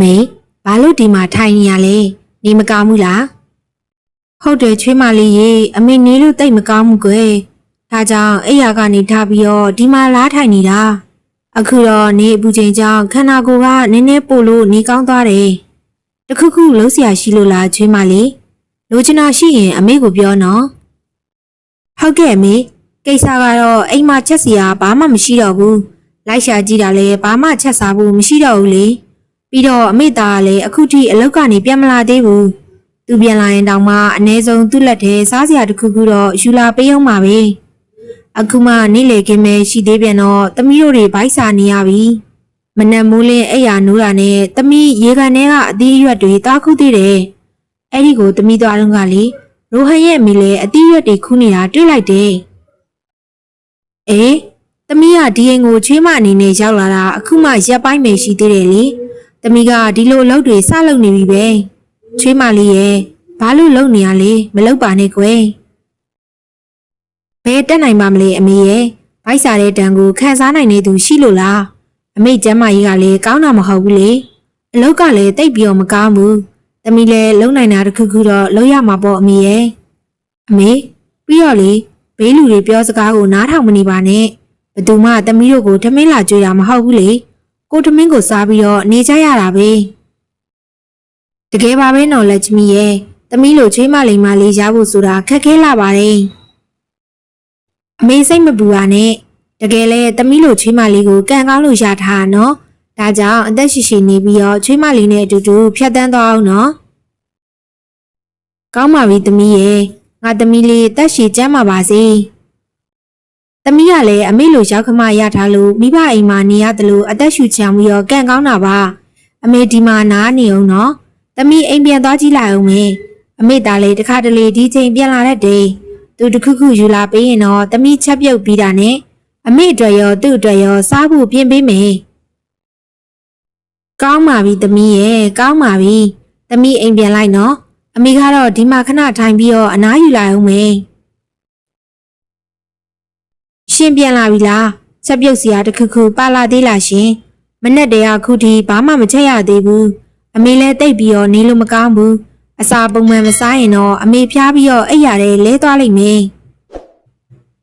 မေဘာလို့ဒီမှာထိုင်နေရလဲနေမကောင်းဘူးလားဟုတ်တယ်ချွေးမလေးရေအမေနေလို့တိတ်မကောင်းဘူးကွယ်ဒါကြောင့်အိယာကနေထားပြီးတော့ဒီမှာလားထိုင်နေတာအခုတော့နေအပူချိန်ကြောင့်ခန္ဓာကိုယ်ကနည်းနည်းပို့လို့နေကောင်းသွားတယ်တခုခုလုံးเสียရှိလို့လားချွေးမလေးလိုချင်တာရှိရင်အမေကိုပြောနော်ဟုတ်ကဲ့အမေကိစ္စကတော့အိမ်မှာချက်စီယာဘာမှမရှိတော့ဘူးလိုက်ရှာကြည့်တာလည်းဘာမှချက်စားဖို့မရှိတော့ဘူးလေ ပြီးတော့အမေသားကလည်းအခုထိအလောက်ကနေပြန်မလာသေးဘူး။သူပြန်လာရင်တောင်မှအ ਨੇ ဆုံးသူ့လက်ထဲစားစရာတစ်ခုခုတော့ယူလာပေးအောင်ပါပဲ။အခုမှနေ့လေခင်းမဲရှိသေးပြန်တော့သမီးတို့တွေဗိုက်စာနေရပြီ။မနက်မိုးလင်းအဲ့ရနိုးတာနဲ့သမီးရေကန်ထဲကအသီးအရွက်တွေတားခုသေးတယ်။အဲ့ဒီကိုသမီးသွားတော့ကလေရိုဟန်ရဲ့အမေလည်းအသီးအရွက်တွေခူးနေတာတွေ့လိုက်တယ်။အေးသမီးကဒီအိမ်ကိုချွေးမအနေနဲ့ရောက်လာတာအခုမှရက်ပိုင်းပဲရှိသေးတယ်လေ။ တမီကဒီလိုအလုပ်တွေစလုပ်နေပြီပဲချွေးမလေးရဲ့ဘာလို့လုပ်နေရလဲမလုပ်ပါနဲ့ကွယ်ဘယ်တက်နိုင်ပါမလဲအမေရဲ့ဗိုက်စားတဲ့တန်ကိုခန်းစားနိုင်နေသူရှိလို့လားအမေကျမ်းမကြီးကလည်းကောင်းတာမဟုတ်ဘူးလေအလုပ်ကလည်းတိတ်ပြီးတော့မကောင်းဘူးတမီလည်းလုံနိုင်တာတစ်ခုခုတော့လုပ်ရမှာပေါ့အမေရဲ့အမေပြီးတော့လေဘေးလူတွေပြောစကားကိုနားထောင်မနေပါနဲ့ဘယ်သူမှတမီတို့ကိုထမင်းလာကြွေတာမဟုတ်ဘူးလေ ကိုထမင်းကိုစားပြီးတော့နေကြရတာပဲတကယ်ပါပဲနော်လက်ချမီရဲ့သမီးလိုချွေးမလိမ်မလေးရဖို့ဆိုတာခက်ခဲလာပါတယ်အမေစိတ်မပူပါနဲ့တကယ်လဲသမီးလိုချွေးမလေးကိုကံကောင်းလို့ရထားတာနော်ဒါကြောင့်အသက်ရှိရှိနေပြီးတော့ချွေးမလေးနဲ့အတူတူဖြတ်တန်းသွားအောင်နော်ကောင်းပါပြီသမီးရဲ့ငါသမီးလေးတက်ရှိကျမ်းပါပါစေ။ သမီးကလည်းအမေလိုရောက်ခမရထားလို့မိဘအိမ်မှာနေရတယ်လို့အသက်ရှူချမ်းပြီးတော့ကန့်ကောင်းတာပါ။အမေဒီမှာနားနေအောင်နော်။သမီးအိမ်ပြန်သွားကြည့်လိုက်အောင်မေ။အမေသားလေးတခါတလေဒီချိန်ပြန်လာတဲ့တေးသူတခုခုယူလာပေးရင်တော့သမီးချက်ပြုတ်ပြီးတာနဲ့အမေအတွက်ရောသူ့အတွက်ရောစားဖို့ပြင်ပေးမယ်။ကောင်းပါပြီသမီးရဲ့ကောင်းပါပြီ။သမီးအိမ်ပြန်လိုက်နော်။အမေကတော့ဒီမှာခဏထိုင်ပြီးတော့အနားယူလိုက်အောင်မေ။ ရှင်ပြန်လာပြီလားချက်ပြုတ်စရာတစ်ခုခုပါလာသေးလားရှင်မနဲ့တည်းကခုထိဘာမှမချက်ရသေးဘူးအမေလည်းတိတ်ပြီးတော့နေလို့မကောင်းဘူးအစာပုံမှန်မစားရင်တော့အမေဖျားပြီးတော့အိပ်ရတယ်လဲသွားလိမ့်မယ်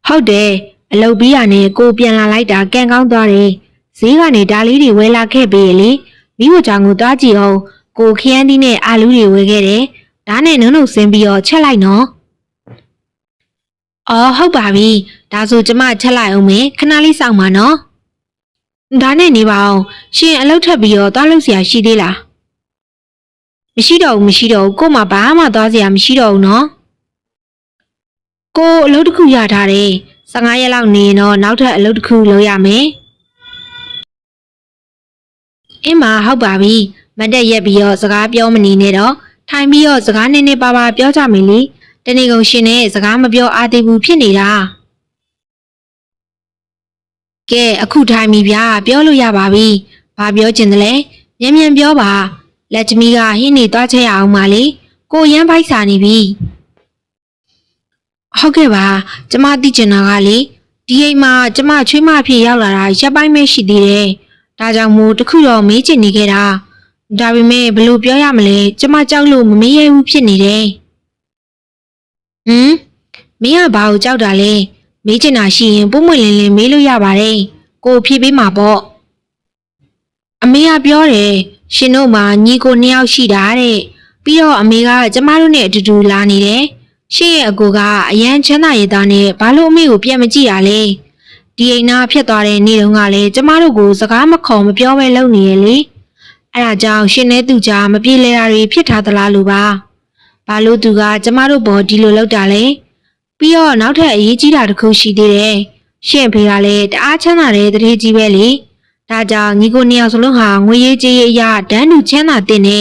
ဟုတ်တယ်အလုပ်ပြီးရနဲ့ကိုပြန်လာလိုက်တာကံကောင်းသွားတယ်ဈေးကနေဒါလေးတွေဝယ်လာခဲ့ပြီလေမိဖို့ကြောင့်ကိုသွားကြည့်အောင်ကိုခရမ်းသီးနဲ့အာလူးတွေဝယ်ခဲ့တယ်ဒါနဲ့နုံနုံဆင်းပြီးတော့ချက်လိုက်နော်အော်ဟုတ်ပါပြီ ဒါဆိုကျမချက်လိုက်အောင်မေခဏလေးစောင့်ပါနော်ဒါနဲ့နေပါအောင်ရှင်အလောက်ထပ်ပြီးတော့သွားလုပ်စရာရှိသေးလားမရှိတော့ဘူးမရှိတော့ဘူးကို့မှာဘာမှသွားစရာမရှိတော့ဘူးနော်ကိုအလုပ်တစ်ခုရထားတယ်15ရက်လောက်နေရင်တော့နောက်ထပ်အလုပ်တစ်ခုလုပ်ရမယ်အင်းမဟုတ်ပါပြီမတ်တက်ရက်ပြီးတော့စကားပြောမနေနဲ့တော့ထိုင်ပြီးတော့စကားနည်းနည်းပါးပါးပြောကြမယ်လေတနေ့ကုန်ရှင်နဲ့စကားမပြောအားသေးဘူးဖြစ်နေတာ ကဲအခုထိုင်ပြီဗျာပြောလို့ရပါပြီဘာပြောချင်တယ်လဲမြန်မြန်ပြောပါလက်ချမီကဟင်းနေသွားချက်ရအောင်ပါလေကိုရမ်းပိုက်စာနေပြီဟုတ်ကဲ့ပါကျမသိချင်တာကလေဒီအိမ်မှာကျမချွေးမဖြစ်ရောက်လာတာရက်ပိုင်းပဲရှိသေးတယ်ဒါကြောင့်မို့တခုတော့မေးချင်နေခဲ့တာဒါပေမဲ့ဘယ်လိုပြောရမလဲကျမကြောက်လို့မမေးရဘူးဖြစ်နေတယ်ဟမ်မင်းကဘာကိုကြောက်တာလဲ မေးချင်တာရှိရင်ပုံမွင့်လင်းလင်းမေးလို့ရပါတယ်ကိုဖြေပေးမှာပေါ့အမေကပြောတယ်ရှင်တို့မှာညီကိုနှစ်ယောက်ရှိတာတဲ့ပြီးတော့အမေကကျမတို့နဲ့အတူတူလာနေတယ်ရှင်ရဲ့အကိုကအရန်ချမ်းသာရည်သားနဲ့ဘာလို့အမေကိုပြန်မကြည့်တာလဲဒီအိမ်နာဖြစ်သွားတဲ့နေ့တုန်းကလည်းကျမတို့ကိုစကားမခေါ်မပြောပဲလုပ်နေရလေအဲ့ဒါကြောင့်ရှင်နဲ့သူကြားမပြေလဲတာတွေဖြစ်ထားသလားလို့ပါဘာလို့သူကကျမတို့ဘော်ဒီလိုလောက်တာလဲ ပြီးတော့နောက်ထပ်အရေးကြီးတာတစ်ခုရှိသေးတယ်ရှင့်ဖေကလည်းတအားချမ်းသာတဲ့တရေကြီးပဲလေဒါကြောင့်ညီကိုနှစ်ယောက်စလုံးဟာငွေရေးကြေးရေးအရာဒန်းတူချမ်းသာတဲ့နေ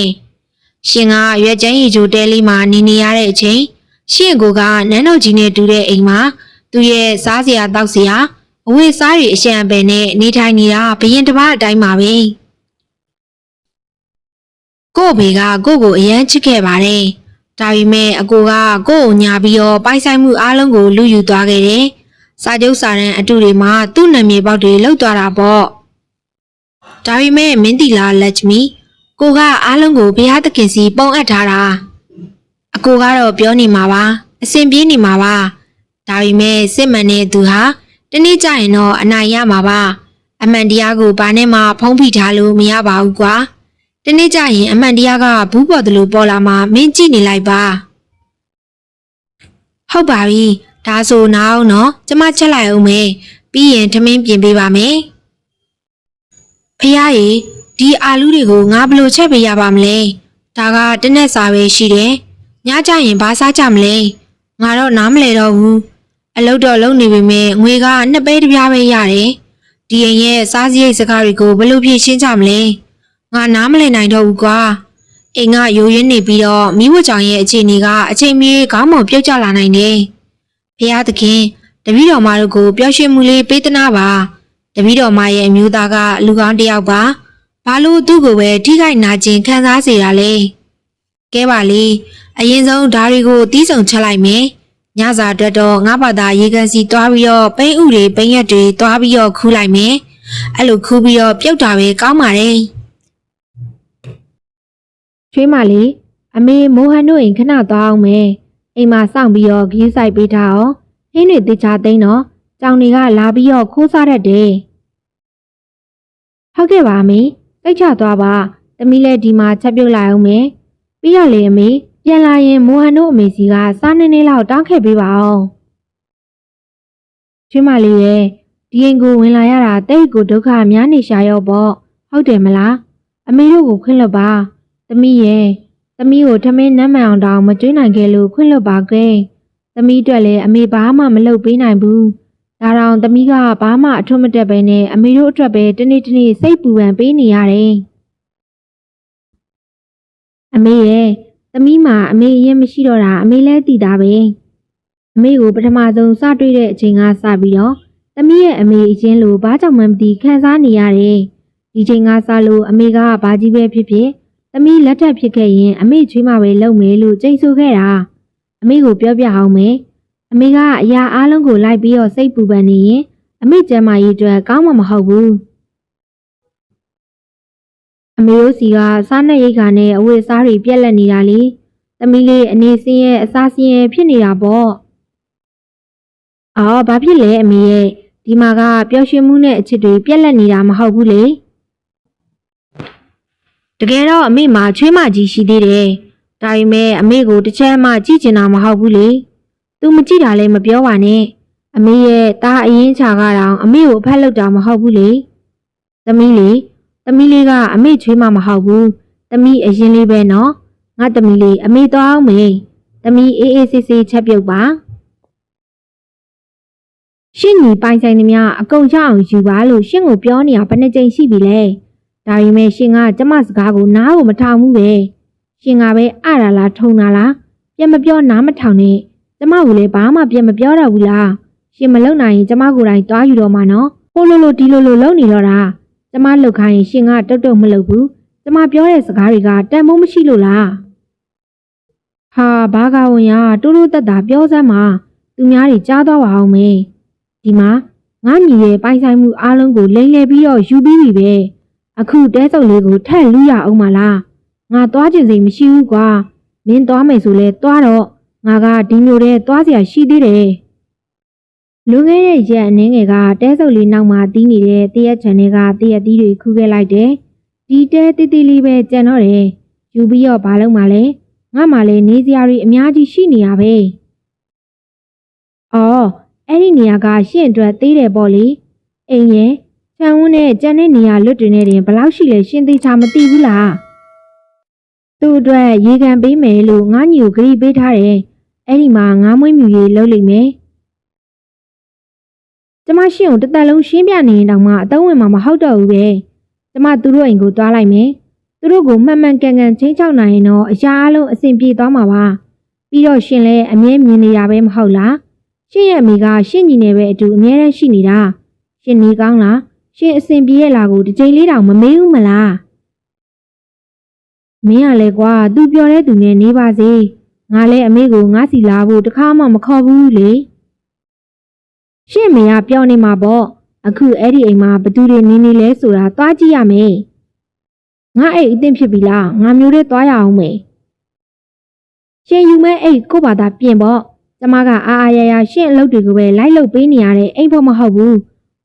ရှင်ကရွက်ချမ်းရီချိုတဲလေးမှာနေနေရတဲ့အချိန်ရှင့်ကိုကနန်းတော်ကြီးနဲ့တူတဲ့အိမ်မှာသူရဲ့စားစရာတောက်စရာအဝတ်စားတွေအရှံပဲနဲ့နေထိုင်နေတာဘရင်တစ်ပါးအတိုင်းပါပဲကို့ဘေကကို့ကိုအရန်ချစ်ခဲ့ပါတယ် ဒါပေမဲ့အကိုကကိုယ့်ကိုညာပြီးတော့ပိုက်ဆိုင်မှုအားလုံးကိုလူယူသွားခဲ့တယ်။စာချုပ်စာတမ်းအတူတွေမှာသူ့နာမည်ပေါက်တွေလောက်သွားတာပေါ့။ဒါပေမဲ့မင်းတီလာလက်ချမီကိုကအားလုံးကိုဘုရားသခင်စီပုံအပ်ထားတာအကိုကတော့ပြောနေမှာပါအစဉ်ပြေးနေမှာပါဒါပေမဲ့စစ်မှန်တဲ့သူဟာတနေ့ကျရင်တော့အနိုင်ရမှာပါအမှန်တရားကိုဘာနဲ့မှဖုံးဖိထားလို့မရပါဘူးကွာ တနေ့ကျရင်အမှန်တရားကဘူးပေါ်တယ်လို့ပေါ်လာမှမင်းကြည့်နေလိုက်ပါဟုတ်ပါပြီဒါဆိုနားအောင်နော်ကျမချက်လိုက်အောင်မယ်ပြီးရင်ထမင်းပြင်ပေးပါမယ်ဖះရေဒီအာလူတွေကိုငါဘယ်လိုချက်ပေးရပါမလဲဒါကတနက်စာပဲရှိတယ်ညကျရင်ဘာစားကြမလဲငါတော့နားမလဲတော့ဘူးအလုပ်တော့လုပ်နေပေမဲ့ငွေကနှစ်ပဲတစ်ပြားပဲရတယ်ဒီအိမ်ရဲ့စားစရိတ်စကားတွေကိုဘယ်လိုဖြေရှင်းကြမလဲ ငါနားမလဲနိုင်တော့ဘူးကွာအိမ်ကယိုရင်းနေပြီးတော့မိဖို့ကြောင့်ရဲ့အခြေအနေကအချိန်မီခေါင်းမပြုတ်ကျလာနိုင်တယ်ဖះသခင်တပည့်တော်မတို့ကိုပျော်ရွှင်မှုလေးပေးသနာပါတပည့်တော်မရဲ့အမျိုးသားကလူကောင်းတစ်ယောက်ပါဘာလို့သူ့ကိုပဲထိခိုက်နာကျင်ခံစားစေတာလဲကဲပါလေအရင်ဆုံးဓာရီကိုတီးဆုံချက်လိုက်မယ်ညစာအတွက်တော့ငါဘာသာရေကန်စီတွားပြီးတော့ပိန်းဥတွေပိန်းရက်တွေတွားပြီးတော့ခူးလိုက်မယ်အဲ့လိုခူးပြီးတော့ပြုတ်တာပဲကောင်းပါတယ် ချွေးမလေးအမေမိုဟန်တို့အိမ်ခဏသွားအောင်မယ်အိမ်မှာစောင့်ပြီးတော့ဂင်းဆိုင်ပေးထားအောင်ဟင်းတွေတေချာသိမ်းတော့ကြောင်တွေကလာပြီးတော့ခိုးစားတတ်တယ်ဟုတ်ကဲ့ပါအမေစိတ်ချသွားပါသမီးလည်းဒီမှာချက်ပြုတ်လိုက်အောင်မယ်ပြီးတော့လေအမေပြန်လာရင်မိုဟန်တို့အမေစီကစားနေနေလောက်တောင်းခဲ့ပေးပါအောင်ချွေးမလေးရဲ့ဒီအိမ်ကိုဝင်လာရတာတိတ်ကိုဒုက္ခများနေရှာရောပေါ့ဟုတ်တယ်မလားအမေတို့ကိုခွင့်လွှတ်ပါ သမီးရဲ့သမီးကိုထမင်းနမ်းမှန်အောင်တောင်မကျွေးနိုင်ခဲ့လို့ခွင့်လွှတ်ပါကွယ်သမီးအတွက်လည်းအမေဘာမှမလုပ်ပေးနိုင်ဘူးဒါတောင်သမီးကဘာမှအထွတ်မတက်ပဲနဲ့အမေတို့အတွက်ပဲတနေ့တနေ့စိတ်ပူပန်ပေးနေရတယ်အမေရဲ့သမီးမှာအမေအရင်မရှိတော့တာအမေလည်းသိတာပဲအမေကိုပထမဆုံးစတွေ့တဲ့အချိန်ကစပြီးတော့သမီးရဲ့အမေအရင်လိုဘာကြောင့်မှမသိခံစားနေရတယ်ဒီချိန်ကစလို့အမေကဘာကြီးပဲဖြစ်ဖြစ် သမီးလက်ထက်ဖြစ်ခဲ့ရင်အမေချွေးမပဲလုပ်မယ်လို့ကြိတ်ဆိုခဲ့တာအမေကိုပြောပြအောင်မယ်အမေကအရာအားလုံးကိုလိုက်ပြီးတော့စိတ်ပူပန်နေရင်အမေကျမ်းမာရေးအတွက်ကောင်းမှာမဟုတ်ဘူးအမေတို့စီကစားနပ်ရိတ်ခါနဲ့အဝတ်အစားတွေပြက်လက်နေတာလေသမီးလေးအနေစင်းရဲ့အစားစင်းရဲ့ဖြစ်နေတာပေါ့အော်ဘာဖြစ်လဲအမေရဲ့ဒီမှာကပျော်ရွှင်မှုနဲ့အချစ်တွေပြက်လက်နေတာမဟုတ်ဘူးလေ တကယ်တော့အမေမှာချွေးမကြီးရှိသေးတယ်။ဒါပေမဲ့အမေကိုတစ်ချက်မှကြည့်ချင်တာမဟုတ်ဘူးလေ။ तू မကြည့်တာလည်းမပြောပါနဲ့။အမေရဲ့တားအရင်ချာကတော့အမေကိုဖတ်လောက်တာမဟုတ်ဘူးလေ။သမီးလေးသမီးလေးကအမေချွေးမမဟုတ်ဘူး။သမီးအရင်လေးပဲနော်။ငါသမီးလေးအမေသွားအောင်မေ။သမီးအေးအေးဆေးဆေးချက်ပြုတ်ပါ။ရှင့်ညီပိုင်ဆိုင်သမျှအကုန်ရအောင်ယူပါလို့ရှင့်ကိုပြောနေတာဘယ်နှကြိမ်ရှိပြီလဲ။ ဒါပေမဲ့ရှင်ကကျမစကားကိုနားကိုမထောင်ဘူးပဲရှင်ကပဲအရာလားထုံတာလားပြန်မပြောနားမထောင်နဲ့ကျမကလည်းဘာမှပြန်မပြောတော့ဘူးလားရှင်မလုံနိုင်ရင်ကျမကိုယ်တိုင်တွားယူတော့မှာနော်ဟိုလိုလိုဒီလိုလိုလုံနေတော့တာကျမလှုပ်ခိုင်းရင်ရှင်ကတုတ်တုတ်မလုပ်ဘူးကျမပြောတဲ့စကားတွေကတန်မိုးမရှိလို့လားဟာဘာကဝင်ရတူတူတက်တာပြောစမ်းပါသူများတွေကြားတော့ပါအောင်မေဒီမှာငါညီရဲ့ပိုင်ဆိုင်မှုအားလုံးကိုလိမ့်လေပြီးတော့ယူပြီးပြီပဲ အခုတဲစုပ်လေးကိုထက်လူရအောင်မလားငါသွားချင်စိတ်မရှိဘူးကွာမင်းသွားမယ်ဆိုလဲသွားတော့ငါကဒီမျိုးတဲ့သွားစရာရှိသေးတယ်လွန်ခဲ့တဲ့ရက်အနည်းငယ်ကတဲစုပ်လေးနောက်မှာတီးနေတဲ့တရက်ချန်တွေကတရက်သီးတွေခူးခဲ့လိုက်တယ်ဒီတဲတိတိလေးပဲကြံတော့တယ်ယူပြီးတော့ဘာလုပ်မှလဲငါမှလည်းနေစရာတွေအများကြီးရှိနေရပဲအော်အဲ့ဒီနေရာကရှင့်အတွက်သေးတယ်ပေါ့လေအိမ်ရဲ့ ချန်ဝန်းနဲ့ကြံတဲ့နေရာလွတ်တွင်နေတင်ဘလောက်ရှိလဲရှင်းသေးချာမသိဘူးလားသူ့အတွက်ရေကန်ပေးမယ်လို့ငါညီကိုဂရီပေးထားတယ်အဲ့ဒီမှာငါမွေးမြူရေးလုပ်လိမ့်မယ်ကျမရှင့်ကိုတစ်သက်လုံးရှင်းပြနေရင်တောင်မှအသုံးဝင်မှာမဟုတ်တော့ဘူးပဲကျမသူတို့အိမ်ကိုသွားလိုက်မယ်သူတို့ကိုမှန်မှန်ကန်ကန်ချင်းချောက်နိုင်ရင်တော့အရာအလုံးအဆင်ပြေသွားမှာပါပြီးတော့ရှင်လည်းအမြဲမြင်နေတာပဲမဟုတ်လားရှင့်ရဲ့အမိကရှင့်ညီနဲ့ပဲအတူအမြဲတမ်းရှိနေတာရှင်နေကောင်းလား ရှင်အစဉ်ပြေရဲ့လာကိုတစ်ချိန်လေးတောင်မမေးဘူးမလားမင်းကလည်းကွာသူပြောတဲ့သူနဲ့နေပါစေငါလည်းအမေကိုငါစီလာဖို့တခါမှမခေါ်ဘူးလေရှင့်မေကပြောနေမှာပေါ့အခုအဲ့ဒီအိမ်မှာဘသူတွေနေနေလဲဆိုတာသွားကြည့်ရမယ်ငါအဲ့အသင်ဖြစ်ပြီလားငါမျိုးတဲ့သွားရအောင်မေရှင်ယူမဲ့အဲ့ကို့ဘာသာပြင်ပေါ့ကျမကအာအာရရရှင့်အလုပ်တွေကိုပဲလိုက်လုပ်ပေးနေရတဲ့အိမ်ဖို့မဟုတ်ဘူး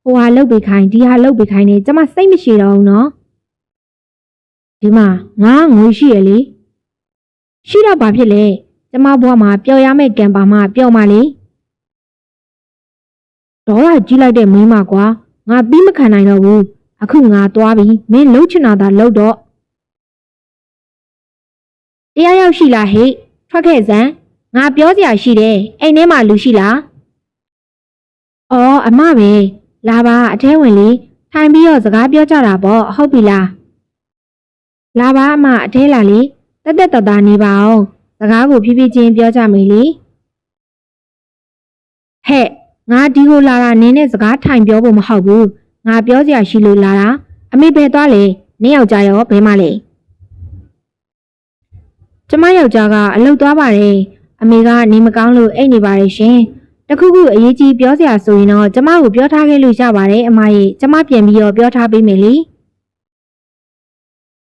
ဟိုဟာလုပ်ပေးခိုင်းဒီဟာလုပ်ပေးခိုင်းနေကျမစိတ်မရှိတော့ဘူးနော်ဒီမှာငါငွေရှိရလေရှိတော့ဘာဖြစ်လဲကျမဘွားမှာပျော်ရမယ့်ကံပါမှပျော်မှလေဒေါ်ရကြီးလိုက်တဲ့မိန်းမကွာငါပြီးမခံနိုင်တော့ဘူးအခုငါသွားပြီမင်းလှုပ်ချင်တာသာလှုပ်တော့တရားရောက်ရှိလားဟိတ်ထွက်ခဲ့စမ်းငါပြောစရာရှိတယ်အိမ်ထဲမှာလူရှိလားအော်အမပဲ လာပါအထဲဝင်လေထိုင်ပြီးတော့စကားပြောကြတာပေါ့ဟုတ်ပြီလားလာပါအမအထဲလာလေတက်တက်တသားနေပါအောင်စကားကိုဖြည်းဖြည်းချင်းပြောကြမေးလေဟဲ့ငါဒီကိုလာတာနင်းနဲ့စကားထိုင်ပြောဖို့မဟုတ်ဘူးငါပြောစရာရှိလို့လာတာအမေပဲသွားလေနင်းယောက်ျားရောဘဲမလဲကျမယောက်ျားကအလုတ်သွားပါတယ်အမေကနေမကောင်းလို့အိတ်နေပါတယ်ရှင် တခုခုအရေးကြီးပြောစရာဆိုရင်တော့ကျမကိုပြောထားခဲ့လို့ရပါတယ်အမရဲ့ကျမပြန်ပြီးတော့ပြောထားပေးမယ်လေ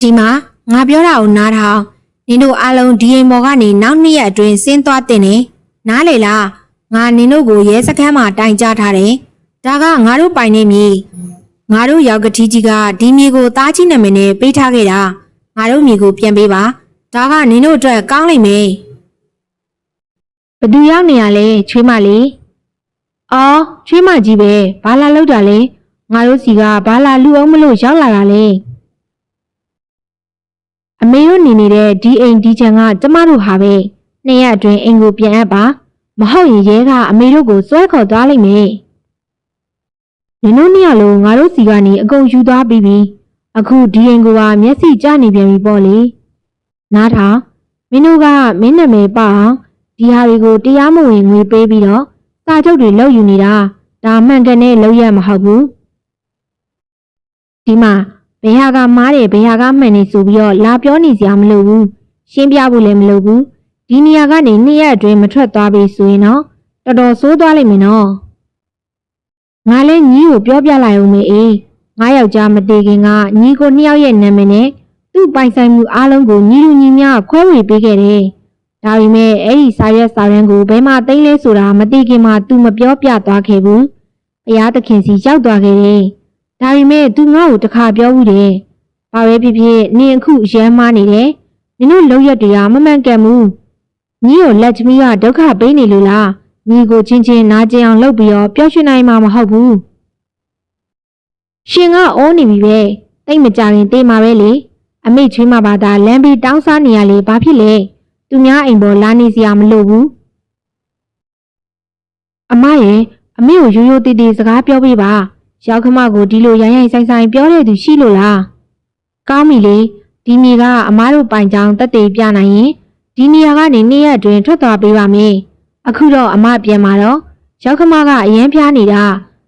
ဒီမှာငါပြောတာကိုနားထောင်နင်တို့အားလုံးဒီအိမ်ပေါ်ကနေနောက်နှစ်ရက်အတွင်းဆင်းသွားတင်နေနားလေလားငါနင်တို့ကိုရဲစခန်းမှာတိုင်ကြားထားတယ်ဒါကငါတို့ပိုင်နေမြေငါတို့ရောက်ကတိကြီးကဒီမြေကိုသားကြီးနာမည်နဲ့ပေးထားခဲ့တာငါတို့မြေကိုပြန်ပေးပါဒါကနင်တို့အတွက်ကောင်းလိမ့်မယ်ဘသူရောက်နေရလဲချွေးမလေး အော်ချွေးမကြီးပဲဘာလာလောက်တာလဲငါတို့စီကဘာလာလူအောင်မလို့ရောက်လာတာလဲအမေတို့နေနေတဲ့ဒီအိမ်ဒီချံကကျမတို့ဟာပဲနှစ်ရက်အတွင်းအိမ်ကိုပြန်အပ်ပါမဟုတ်ရင်ရဲကအမေတို့ကိုစွဲခေါ်သွားလိမ့်မယ်နင်တို့နှစ်ယောက်လုံးငါတို့စီကနေအကုန်ယူသွားပြီးပြီအခုဒီအိမ်ကိုကမျက်စိကျနေပြန်ပြီပေါ့လေနားထောင်မင်းတို့ကမင်းနာမည်ပအောင်ဒီဟာတွေကိုတရားမဝင်ငွေပေးပြီးတော့ စာချုပ်တွေလုပ်ယူနေတာဒါမှန်ကန်တဲ့လုပ်ရမဟုတ်ဘူးဒီမှာဘယ်ဟာကမားတယ်ဘယ်ဟာကမှန်နေဆိုပြီးတော့လာပြောနေစရာမလိုဘူးရှင်းပြဖို့လည်းမလိုဘူးဒီနေရာကနေနှစ်ရက်အတွင်းမထွက်သွားပြီဆိုရင်တော့တော်တော်ဆိုးသွားလိမ့်မယ်နော်ငါလည်းညီကိုပြောပြလိုက်အောင်မေအေးငါယောက်ျားမသေးခင်ကညီကိုနှစ်ယောက်ရဲ့နာမည်နဲ့သူ့ပိုင်ဆိုင်မှုအားလုံးကိုညီလူညီမခွဲဝေပေးခဲ့တယ် ဒါပေမဲ့အဲ့ဒီစာရွက်စာတမ်းကိုဘယ်မှာသိမ်းလဲဆိုတာမသိခင်မှာ तू မပြောပြသွားခဲ့ဘူး။ဘုရားသခင်စီရောက်သွားခဲ့တယ်။ဒါပေမဲ့ तू ငါ့ကိုတစ်ခါပြောဘူးတယ်။ဘာပဲဖြစ်ဖြစ်နင်အခုရမ်းမာနေတယ်။နင်တို့လောက်ရက်တွေကမမှန်ကန်ဘူး။ညီကိုလက်ချမီကဒုက္ခပေးနေလို့လား။ညီကိုချင်းချင်းနာကျင်အောင်လုပ်ပြီးတော့ပျော်ရွှင်နိုင်မှာမဟုတ်ဘူး။ရှင်ကအိုးနေပြီပဲ။တိတ်မကြရင်တေးမှာပဲလေ။အမိချွေးမပါတာလမ်းပြီးတောင်းစားနေရလေဘာဖြစ်လဲ။ သူများအိမ်ပေါ်လာနေစရာမလိုဘူးအမရဲ့အမေကိုရိုးရိုးတည်တည်စကားပြောပေးပါရောက်ခမကိုဒီလိုရိုင်းရိုင်းဆိုင်ဆိုင်ပြောတဲ့သူရှိလို့လားကောင်းပြီလေဒီမြေကအမားတို့ပိုင်ကြောင်တက်တေပြနိုင်ရင်ဒီနေရာကနေနေ့ရက်အတွင်းထွက်သွားပေးပါမယ်အခုတော့အမပြန်มาတော့ရောက်ခမကအရန်ဖျားနေတာ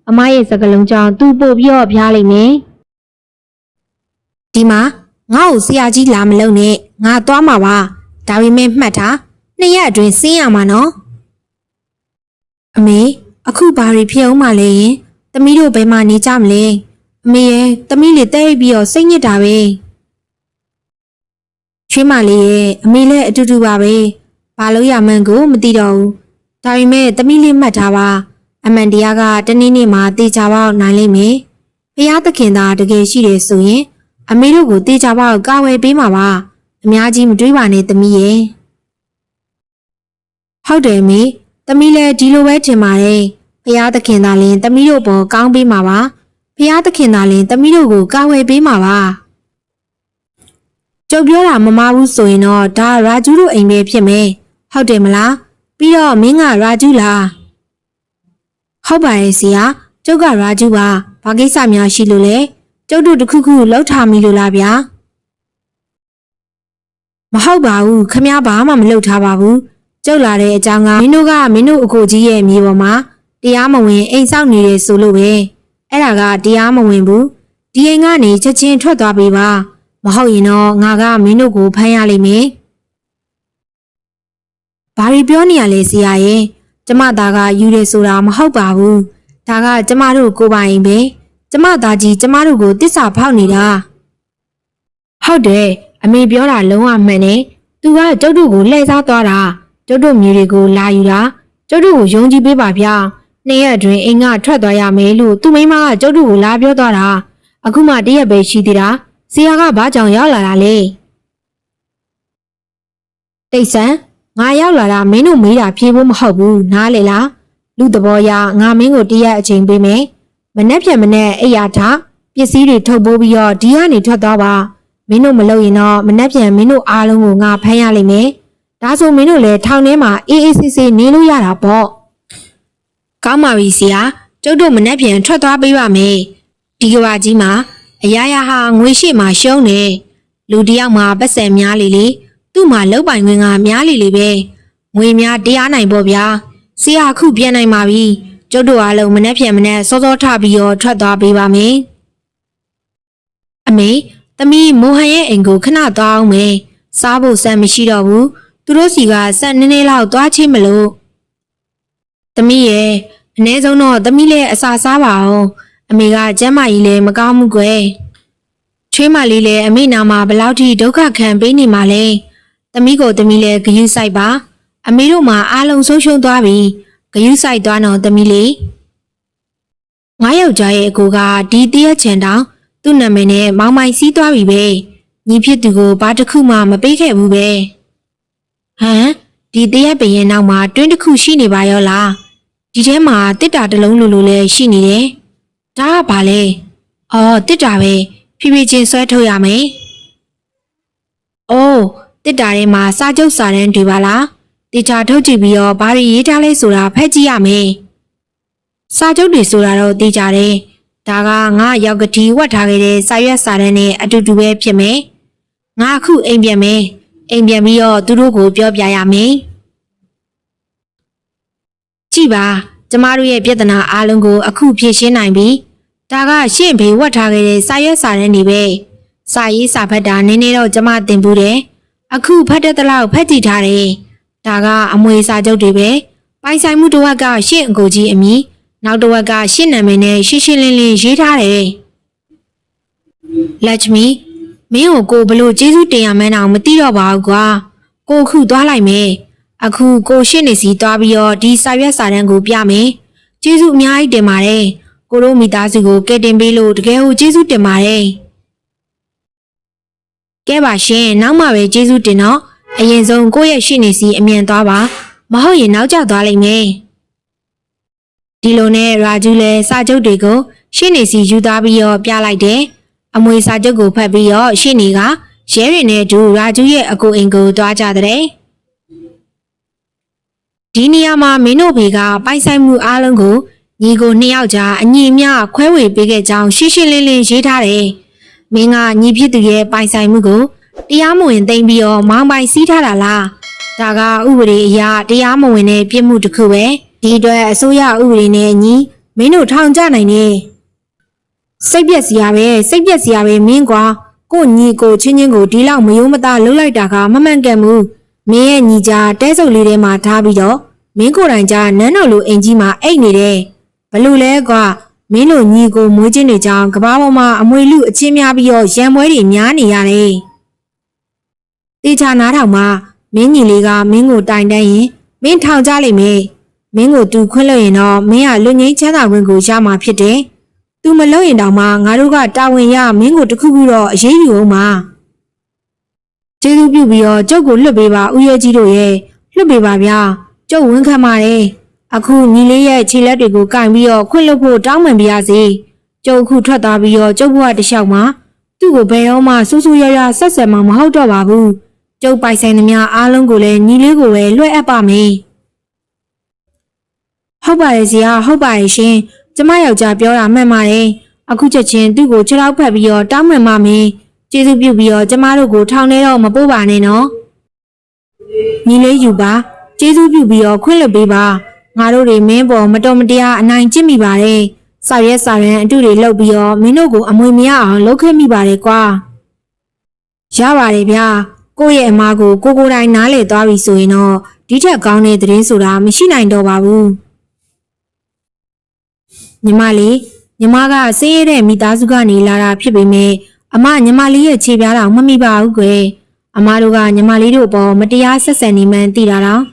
အမရဲ့စကလုံးကြောင်သူ့ပို့ပြီးတော့ဖျားလိုက်မယ်ဒီမှာငါ့ကိုဆရာကြီးလာမလို့နဲ့ငါသွားမှာပါ ဒါပေမဲ့မှတ်ထားနှစ်ရက်အတွင်းဆင်းရမှာနော်အမေအခုဘာတွေဖြစ်အောင်မလဲယင်သမီးတို့ဘယ်မှာနေကြမလဲအမေရဲ့သမီးလေးတဲ့ပြီးတော့စိတ်ညစ်တာပဲချွေးမလေးရဲ့အမေလည်းအတူတူပါပဲဘာလို့ရမှန်းကိုမသိတော့ဘူးဒါပေမဲ့သမီးလေးမှတ်ထားပါအမှန်တရားကတနေ့နေ့မှာတေချာပေါက်နိုင်လိမ့်မယ်ဘုရားသခင်သာတကယ်ရှိတယ်ဆိုရင် အမေတို့ကိုတေချာပေါက်ကာဝယ်ပေးမှာပါ အများကြီးမတွေးပါနဲ့သမီးရဲ့ဟုတ်တယ်မေသမီးလည်းဒီလိုပဲထင်ပါတယ်ဘုရားသခင်သာလင်သမီးတို့ပေါ်ကောင်းပေးမှာပါဘုရားသခင်သာလင်သမီးတို့ကိုကာဝယ်ပေးမှာပါကျုပ်ပြောတာမမှားဘူးဆိုရင်တော့ဒါရာဂျူးတို့အိမ်ပဲဖြစ်မယ်ဟုတ်တယ်မလားပြီးတော့မင်းကရာဂျူးလားဟုတ်ပါရဲ့ဆရာကျုပ်ကရာဂျူးပါဘာကိစ္စများရှိလို့လဲကျုပ်တို့တစ်ခုခုလှုပ်ထားမိလို့လားဗျာ မဟုတ်ပါဘူးခမည်းဘာမှမလုပ်ထားပါဘူးကျုပ်လာတဲ့အကြောင်းကမင်းတို့ကမင်းတို့အကိုကြီးရဲ့မြေပေါ်မှာတရားမဝင်အိမ်ဆောက်နေတယ်ဆိုလို့ပဲအဲ့ဒါကတရားမဝင်ဘူးဒီအိမ်ကနေချက်ချင်းထွက်သွားပေးပါမဟုတ်ရင်တော့ငါကမင်းတို့ကိုဖမ်းရလိမ့်မယ်ဘာတွေပြောနေရလဲဆရာရဲ့ကျမသားကယူတယ်ဆိုတာမဟုတ်ပါဘူးဒါကကျမတို့ကိုယ်ပိုင်ပဲကျမသားကြီးကျမတို့ကိုတစ္ဆာဖောက်နေတာဟုတ်တယ် အမေပြောတာလုံးဝမှန်တယ်သူကကျုပ်တို့ကိုလှည့်စားသွားတာကျုပ်တို့မြေတွေကိုလာယူတာကျုပ်တို့ကိုယုံကြည်ပေးပါဗျာနှစ်ရက်အတွင်းအိမ်ကထွက်သွားရမယ်လို့သူမိမကကျုပ်တို့ကိုလာပြောသွားတာအခုမှတရက်ပဲရှိသေးတာဆရာကဘာကြောင့်ရောက်လာတာလဲတိတ်ဆန်းငါရောက်လာတာမင်းတို့မေးတာဖြေဖို့မဟုတ်ဘူးနားလေလားလူတဘောရငါမင်းကိုတရက်အချိန်ပေးမယ်မနှက်ဖြန်မနဲ့အိယာထပစ္စည်းတွေထုတ်ပိုးပြီးတော့ဒီကနေထွက်သွားပါ မင်းတို့မလုပ်ရင်တော့မနှက်ပြန်မင်းတို့အားလုံးကိုငါဖမ်းရလိမ့်မယ်။ဒါဆိုမင်းတို့လည်းထောင်ထဲမှာအေးအေးဆေးဆေးနေလို့ရတာပေါ့။ကောင်းပါပြီဆရာ။ကျုပ်တို့မနှက်ပြန်ထွက်သွားပေးပါမယ်။ဒီကဘာကြီးမှာအရာရာဟာငွေရှိမှရှုံးနေ။လူတစ်ယောက်မှာပတ်စံများလေလေသူ့မှာလောက်ပိုင်ခွင့်ကများလေလေပဲ။ငွေများတရားနိုင်ပေါ့ဗျာ။ဆရာအခုပြန်နိုင်ပါပြီ။ကျုပ်တို့အားလုံးမနှက်ပြန်မနဲ့စောစောထပြီးတော့ထွက်သွားပေးပါမယ်။အမေ သမီးမိုဟန်ရဲ့အိမ်ကိုခဏသွားအောင်မယ်။စားဖို့စံမရှိတော့ဘူး။သူတို့စီကစံနည်းနည်းလောက်သွားချင်းမလို့။သမီးရဲ့အ ਨੇ ဆုံးတော့သမီးလည်းအစာစားပါအောင်။အမေကကျမ်းမာကြီးလည်းမကောင်းဘူးကွယ်။ချွေးမလေးလည်းအမေနာမှာဘယ်လောက်ထိဒုက္ခခံပေးနေမှာလဲ။သမီးကိုသမီးလည်းဂယုစိုက်ပါ။အမေတို့မှာအားလုံးဆုံးရှုံးသွားပြီ။ဂယုစိုက်သွားတော့သမီးလေး။ငါယောက်ျားရဲ့အကိုကဒီတရက်ချန်တောင် သူ့နာမည်နဲ့မောင်မိုင်စီးသွားပြီပဲညီဖြစ်သူကိုဘာတစ်ခုမှမပေးခဲ့ဘူးပဲဟမ်ဒီတရက်ပရင်နောက်မှာတွင်းတစ်ခုရှိနေပါရောလားဒီထဲမှာတစ်တာတစ်လုံးလိုလိုလည်းရှိနေတယ်ဒါကဘာလဲအော်တစ်တာပဲဖြည်းဖြည်းချင်းဆွဲထုတ်ရမယ်အိုးတစ်တာထဲမှာစာချုပ်စာတမ်းတွေပါလားတေချာထုတ်ကြည့်ပြီးတော့ဘာတွေရေးထားလဲဆိုတာဖတ်ကြည့်ရမယ်စာချုပ်တွေဆိုတာတော့သိကြတယ် ဒါကငါရောက်ကတိဝတ်ထားခဲ့တဲ့စာရွက်စာတမ်းနဲ့အတူတူပဲဖြစ်မယ်။ငါအခုအိမ်ပြန်မယ်။အိမ်ပြန်ပြီးတော့သူတို့ကိုပြောပြရမယ်။ကြည်ပါကျမတို့ရဲ့ပြဿနာအားလုံးကိုအခုဖြေရှင်းနိုင်ပြီ။ဒါကရှင့်ဖေဝတ်ထားခဲ့တဲ့စာရွက်စာတမ်းတွေပဲ။စာရေးစာဖတ်တာနည်းနည်းတော့ကျမသင်ဘူးတယ်။အခုဖတ်တဲ့တလောက်ဖတ်ကြည့်ထားတယ်။ဒါကအမွေစာချုပ်တွေပဲ။ပိုင်ဆိုင်မှုတစ်ဝက်ကရှင့်အကိုကြီးအမိ။ နောက်တစ်ဝက်ကရှင့်နာမည်နဲ့ရှင်းရှင်းလင်းလင်းရေးထားတယ်။လက်ချမီမင်းကိုကိုဘလို့ကျေးဇူးတင်ရမှန်းအောင်မသိတော့ပါဘူးကွာ။ကိုအခုသွားလိုက်မယ်။အခုကိုရှင့်နေစီသွားပြီးတော့ဒီစာရွက်စာတမ်းကိုပြမယ်။ကျေးဇူးအများကြီးတင်ပါတယ်။ကိုတို့မိသားစုကိုကယ်တင်ပေးလို့တကယ်ကိုကျေးဇူးတင်ပါတယ်။ကဲပါရှင်နောက်မှပဲကျေးဇူးတင်တော့အရင်ဆုံးကိုယ့်ရဲ့ရှင့်နေစီအမြန်သွားပါ။မဟုတ်ရင်နောက်ကျသွားလိမ့်မယ်။ ဒီလိုနဲ့ရာဂျူးလည်းစာချုပ်တွေကိုရှင်းနေစီယူသားပြီးတော့ပြလိုက်တယ်။အမွေစာချုပ်ကိုဖတ်ပြီးတော့ရှင်းနေကရဲတွေနဲ့အတူရာဂျူးရဲ့အကူအိမ်ကိုသွားကြတဲ့။ဒီနေရာမှာမင်းတို့ဖေကပိုင်ဆိုင်မှုအားလုံးကိုညီကိုနှစ်ယောက်ကြားအညီအမျှခွဲဝေပေးခဲ့ကြောင်းရှင်းရှင်းလင်းလင်းရေးထားတယ်။မင်းကညီဖြစ်သူရဲ့ပိုင်ဆိုင်မှုကိုတရားမဝင်သိမ်းပြီးတော့မောင်းပိုင်စီးထားတာလား။ဒါကဥပဒေအရတရားမဝင်တဲ့ပြစ်မှုတစ်ခုပဲ ဒီအတွက်အစိုးရဥပဒေနဲ့အညီမင်းတို့ထောင်ကြနိုင်တယ်စိတ်ပြက်စရာပဲစိတ်ပြက်စရာပဲမင်းကွာကို့ညီကိုချင်းချင်းကိုဒီလောက်မယိုးမသားလှုပ်လိုက်တာကမမှန်ကန်ဘူးမင်းရဲ့ညီကြားတဲဆုပ်လေးထဲမှာထားပြီးတော့မင်းကိုယ်တိုင်ကြားနန်းတော်လိုအိမ်ကြီးမှာအိတ်နေတယ်ဘလို့လဲကွာမင်းတို့ညီကိုမွေးချင်းတွေကြောင့်ကဘာပေါ်မှာအမွေလူအချင်းများပြီးတော့ရံပွဲတွေများနေရတယ်တေချာနားထောင်မှာမင်းညီလေးကမင်းကိုတိုင်တန်းရင်မင်းထောင်ကြလိမ့်မယ် မင်းကိုသူခွင့်လို့ရင်တော့မင်းကလူငိမ့်ချမ်းသာခွင့်ကိုရမှာဖြစ်တယ်သူမလုပ်ရင်တောင်မှငါတို့ကတာဝန်ရမင်းကိုတစ်ခုခုတော့အရေးယူအောင်ပါကျေးဇူးပြုပြီးတော့ကျုပ်ကိုလွတ်ပေးပါဦးရဲကြီးတို့ရဲ့လွတ်ပေးပါဗျာကျုပ်ဝန်ခံပါတယ်အခုညီလေးရဲ့ခြေလက်တွေကိုကင်ပြီးတော့ခွင့်လွတ်ဖို့တောင်းပန်ပြရစီကျုပ်အခုထွက်သွားပြီးတော့ကျုပ်ဘဝတစ်လျှောက်မှာသူ့ကိုဘယ်တော့မှဆူဆူရရဆက်ဆက်မှမဟုတ်တော့ပါဘူးကျုပ်ပိုင်ဆိုင်သမျှအားလုံးကိုလည်းညီလေးကိုပဲလွှဲအပ်ပါမယ်။ ဟုတ်ပါတယ်ဇီယာဟုတ်ပါတယ်ရှင်။ကျမယောက်ျားပြောတာမှန်ပါတယ်။အခုချက်ချင်းသူ့ကိုခြေထောက်ဖက်ပြီးတော့တောင်းပန်ပါမယ်။ကျေးဇူးပြုပြီးတော့ကျမတို့ကိုထောင်ထဲတော့မပို့ပါနဲ့နော်။ညီလေးယူပါ။ကျေးဇူးပြုပြီးတော့ခွင့်လွှတ်ပေးပါ။ငါတို့တွေမင်းပေါ်မတော်မတရားအနိုင်ကျင့်မိပါတယ်။စာရဲစာရန်အတုတွေလုပ်ပြီးတော့မင်းတို့ကိုအမွေမရအောင်လုပ်ခဲ့မိပါတယ်ကွာ။ရပါတယ်ဗျာ။ကိုယ့်ရဲ့အမားကိုကိုကိုယ်တိုင်နားလေသွားပြီဆိုရင်တော့ဒီထက်ကောင်းတဲ့သတင်းဆိုတာမရှိနိုင်တော့ပါဘူး ညီမလေးညီမကစေးရတဲ့မိသားစုကနေလာတာဖြစ်ပေမဲ့အမညီမလေးရဲ့ခြေပြားတော်မမိပါဘူးကွယ်အမတို့ကညီမလေးတို့ပေါ်မတရားဆက်ဆံနေမှန်းသိတာတော့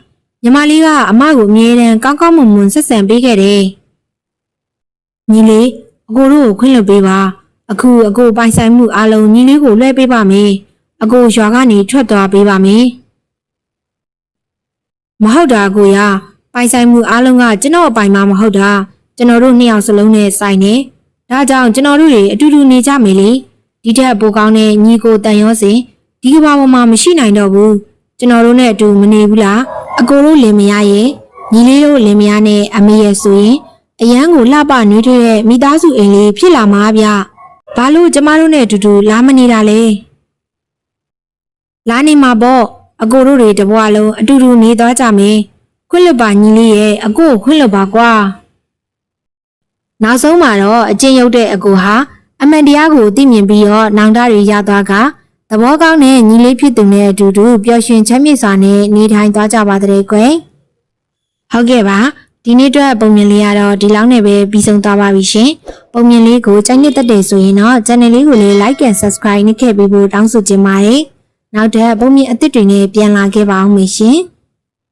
ညီမလေးကအမကိုအမြဲတမ်းကောင်းကောင်းမွန်မွန်ဆက်ဆံပေးခဲ့တယ်ညီလေးအကိုတို့ကိုခွင့်လွှတ်ပေးပါအခုအကိုပိုင်ဆိုင်မှုအလုံးညီလေးကိုလွှဲပေးပါမယ်အကိုရွာကနေထွက်သွားပေးပါမယ်မဟုတ်တာအကိုရပိုင်ဆိုင်မှုအလုံးကကျွန်တော်အပိုင်မှမဟုတ်တာ ကျွန်တော်တို့နှစ်ယောက်စလုံးနဲ့ဆိုင်နေဒါကြောင့်ကျွန်တော်တို့တွေအတူတူနေကြမယ်လေဒီထက်ပိုကောင်းတဲ့ညီကိုတန်ရောစင်ဒီကဘာပေါ်မှာမရှိနိုင်တော့ဘူးကျွန်တော်တို့နဲ့အတူမနေဘူးလားအကိုတို့လင်မယားရဲ့ညီလေးတို့လင်မယားနဲ့အမေရဲ့ဆိုရင်အရန်ကိုလှပနှွေးထွေးတဲ့မိသားစုအိမ်လေးဖြစ်လာမှာဗျဘာလို့ကျမတို့နဲ့အတူတူလာမနေတာလဲလာနေမှာပေါ့အကိုတို့တွေတဘွားလုံးအတူတူနေသွားကြမယ်ခွင့်လွတ်ပါညီလေးရဲ့အကိုကိုခွင့်လွတ်ပါကွာ နောက်ဆုံးမှာတော့အကျဉ်းရုပ်တဲ့အကိုဟာအမှန်တရားကိုသိမြင်ပြီးတော့နောင်တတွေရသွားကသဘောကောင်းတဲ့ညီလေးဖြစ်သူနဲ့အတူတူပျော်ရွှင်ချမ်းမြေ့စွာနဲ့နေထိုင်သွားကြပါတဲ့ကွယ်ဟုတ်ကဲ့ပါဒီနေ့အတွက်ပုံမြင်လေးကတော့ဒီလောက်နဲ့ပဲပြီးဆုံးသွားပါပြီရှင်ပုံမြင်လေးကိုကြိုက်နှစ်သက်တယ်ဆိုရင်တော့ channel လေးကိုလည်း like and subscribe နှိပ်ခဲ့ပေးဖို့တောင်းဆိုချင်ပါတယ်နောက်ထပ်ပုံမြင်အသစ်တွေနဲ့ပြန်လာခဲ့ပါအောင်မေရှင်